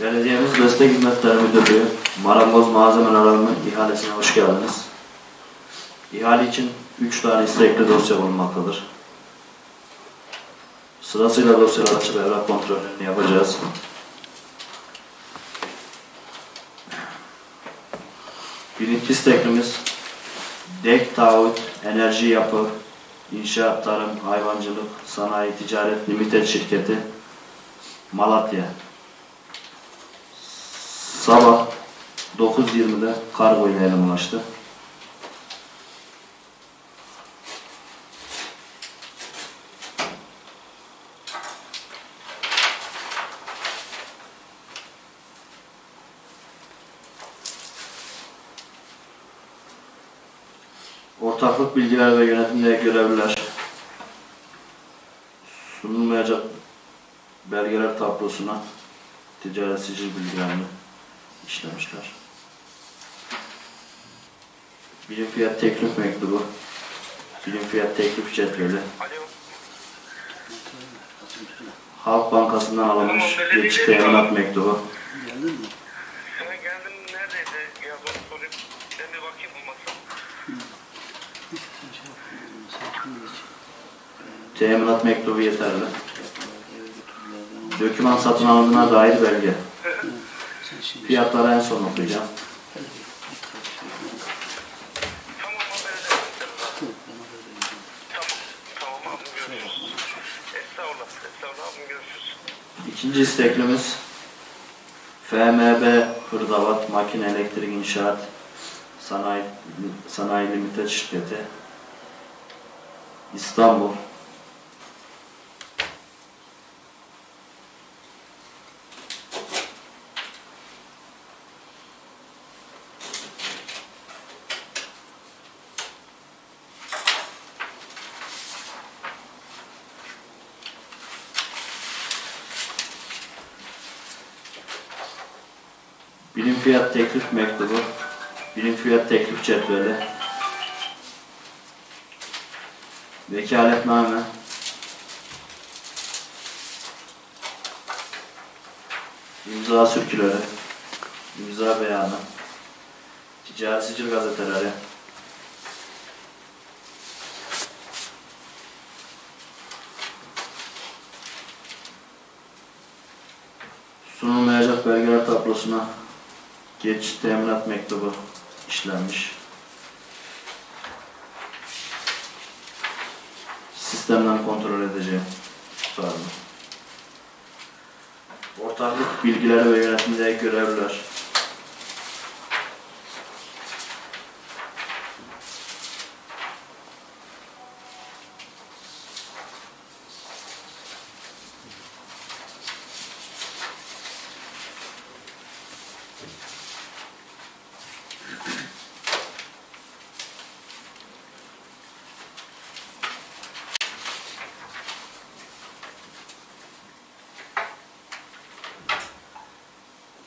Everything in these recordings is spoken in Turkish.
Belediyemiz Meslek Hizmetleri Müdürlüğü Marangoz Malzemeler Alımı ihalesine hoş geldiniz. İhale için 3 tane istekli dosya bulunmaktadır. Sırasıyla dosyalar açıp evrak kontrolünü yapacağız. Birinci isteklimiz Dek Taahhüt Enerji Yapı İnşaat Tarım Hayvancılık Sanayi Ticaret Limited Şirketi Malatya Sabah 9.20'de kargo ile ulaştı. Ortaklık bilgiler ve yönetimde görevliler sunulmayacak belgeler tablosuna ticaret sicil bilgilerini işlemişler. Birim fiyat teklif mektubu, birim fiyat teklif cetveli. Halk Bankası'ndan alınmış geçiş teminat mektubu, geldin neredeydi? Ya bana sorayım. Ben bir bakayım olmazsa. teminat mektubu yeterli. Döküman satın alımına dair belge. Fiyatları en son okuyacağım. İkinci isteklimiz FMB Hırdavat Makine Elektrik İnşaat Sanayi, Sanayi Limited Şirketi İstanbul Bilim fiyat teklif mektubu, bilim fiyat teklif cetveli, vekaletname, imza sürküleri, imza beyanı, ticari sicil gazeteleri, sunulmayacak belgeler tablosuna geç teminat mektubu işlenmiş. Sistemden kontrol edeceğim tutarlı. Ortaklık bilgileri ve yönetimde görevliler.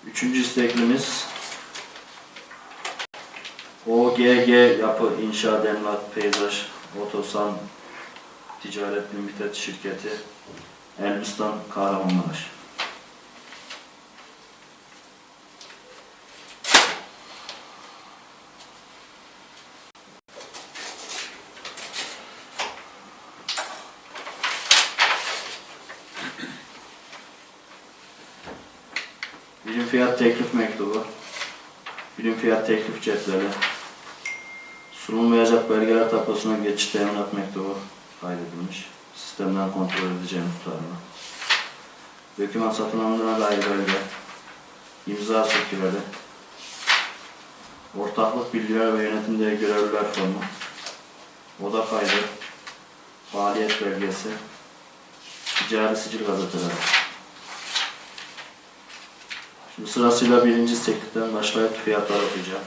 Üçüncü isteklimiz OGG Yapı İnşaat Emlak Peyzaj Otosan Ticaret Limited Şirketi Elbistan Kahramanmaraş. Birim fiyat teklif mektubu, birim fiyat teklif cetveli, sunulmayacak belgeler tablosuna geçiş teminat mektubu kaydedilmiş. Sistemden kontrol edeceğim tutarını. Döküman satın alımına dair belge, imza sürküleri, ortaklık bilgiler ve yönetimde görevliler formu, oda kaydı, faaliyet belgesi, ticari sicil gazeteleri. Şimdi sırasıyla birinci isteklikten başlayıp fiyatları okuyacağım.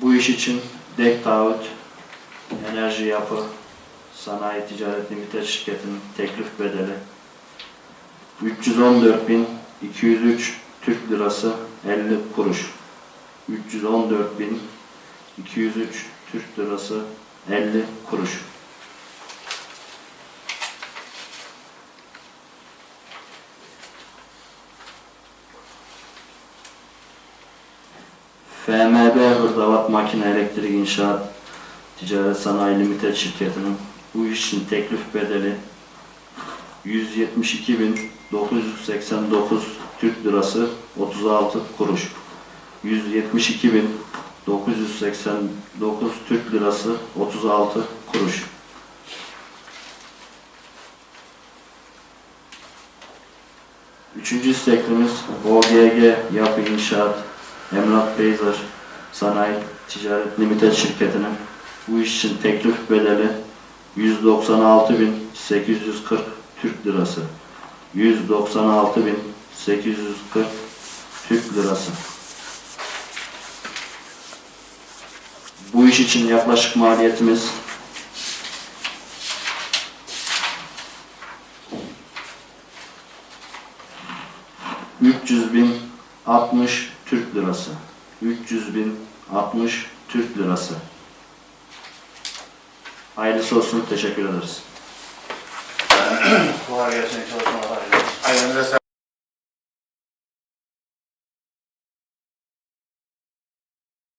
Bu iş için Dek Taahhüt, Enerji Yapı, Sanayi Ticaret Limited şirketinin teklif bedeli 314.203 Türk Lirası 50 kuruş. 314.203 Türk Lirası 50 kuruş. FMB Hırdavat Makine Elektrik İnşaat Ticaret Sanayi Limited şirketinin bu iş için teklif bedeli 172.989 Türk Lirası 36 kuruş. 172.989 Türk Lirası 36 kuruş. Üçüncü isteklimiz OGG Yapı İnşaat Emlak Peyzaj Sanayi Ticaret Limited şirketinin bu iş için teklif bedeli 196.840 Türk Lirası. 196.840 Türk Lirası. Bu iş için yaklaşık maliyetimiz ...300 bin 60 Türk Lirası. 300 bin 60 Türk Lirası. Hayırlısı olsun. Teşekkür ederiz. Kolay gelsin çalışmalar. Sağlık.